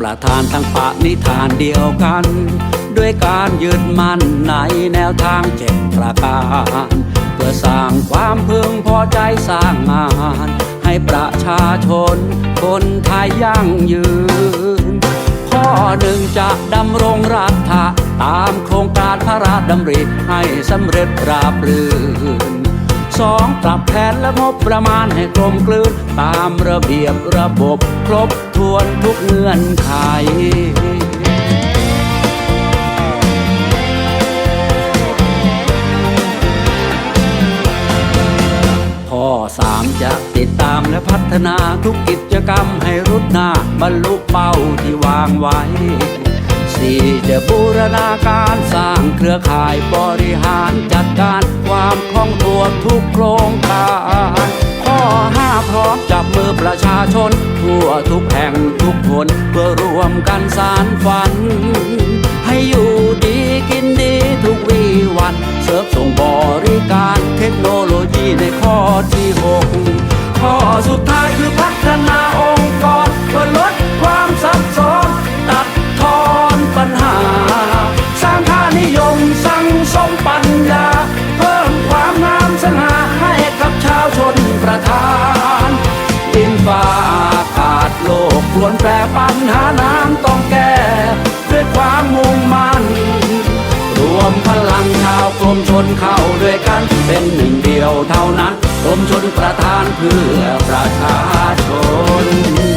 ประธานตั้งปะนิธานเดียวกัน ด้วยการยึดมั่นในแนวทางเจ็ดประการ เพื่อสร้างความพึงพอใจสร้างงาน ให้ประชาชนคนไทยยั่งยืน ข้อหนึ่งจะดำรงรัฐะตามโครงการพระราชดำริให้สำเร็จราบรื่น องปรับแผนและงบประมาณให้กลมกลืน ตามระเบียบระบบ ครบถ้วนทุกเงื่อนไขข้อสามจะติดตามและพัฒนาทุกกิจกรรมให้รุดหน้าบรรลุเป้าที่วางไว้ สี่จะบูรณาการสร้างเครือข่ายบริหารจัดการความคล่องตัวทุกโครงการข้อห้าพร้อมจับมือประชาชน ทั่วทุกแห่งทุกคนเพื่อรวมกันสารฝัน ให้อยู่ดีกินดีทุกวีวัน เสิร์ฟส่งบริการเทคโนโลยีในข้อที่หกข้อสุดท้าย วนแต่ปัญหาน้ำต้องแก้ด้วยความมุ่งมั่น รวมพลังชาวกรมชนเข้าด้วยกัน เป็นหนึ่งเดียวเท่านั้นกรมชนประทานเพื่อประชาชน